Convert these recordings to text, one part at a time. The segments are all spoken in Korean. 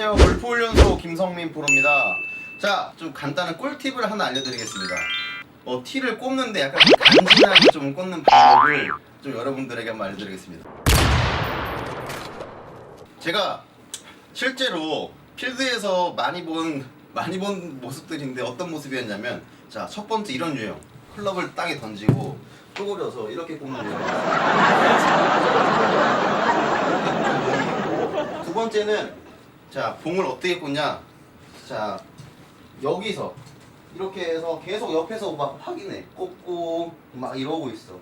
안녕하세요. 골프 훈련소 김성민 프로입니다. 자, 좀 간단한 꿀팁을 하나 알려드리겠습니다. 어, 티를 꼽는데 약간 간지나게 좀 꽂는 방법을 좀 여러분들에게 한번 알려드리겠습니다. 제가 실제로 필드에서 많이 본 많이 본 모습들인데 어떤 모습이었냐면 자 첫 번째 이런 유형 클럽을 땅에 던지고 쪼그려서 이렇게 꼽는 유형 두 번째는 자 봉을 어떻게 꽂냐? 자 여기서 이렇게 해서 계속 옆에서 막 확인해. 꽂고 막 이러고 있어.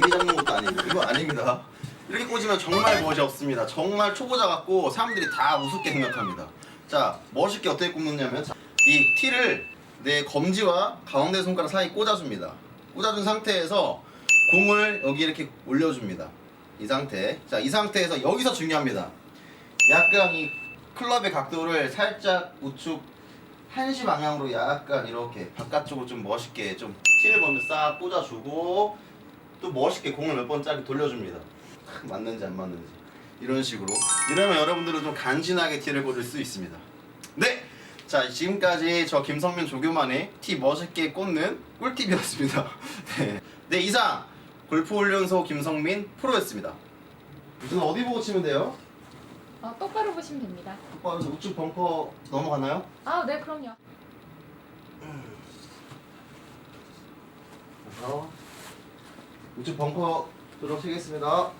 개미 잡는 것도 아니고. 이거 아닙니다. 이렇게 꽂으면 정말 멋이 없습니다. 정말 초보자 같고 사람들이 다 우습게 생각합니다. 자 멋있게 어떻게 꽂느냐면 자, 이 티를 내 검지와 가운데 손가락 사이 꽂아줍니다. 꽂아준 상태에서 공을 여기 이렇게 올려줍니다. 이 상태. 자 이 상태에서 여기서 중요합니다. 약간 이 클럽의 각도를 살짝 우측 한시 방향으로 약간 이렇게 바깥쪽으로 좀 멋있게 좀 티를 먼저 싹 꽂아주고 또 멋있게 공을 몇 번 짜리 돌려줍니다. 맞는지 안 맞는지 이런 식으로 이러면 여러분들은 좀 간지나게 티를 꽂을 수 있습니다. 네, 자 지금까지 저 김성민 조교만의 티 멋있게 꽂는 꿀팁이었습니다. 네, 네 이상 골프 훈련소 김성민 프로였습니다. 무슨 어디 보고 치면 돼요? 어, 똑바로 보시면 됩니다. 오빠 여기서 우측 벙커 넘어가나요? 아, 네, 그럼요. 그래서 우측 벙커 들어치겠습니다.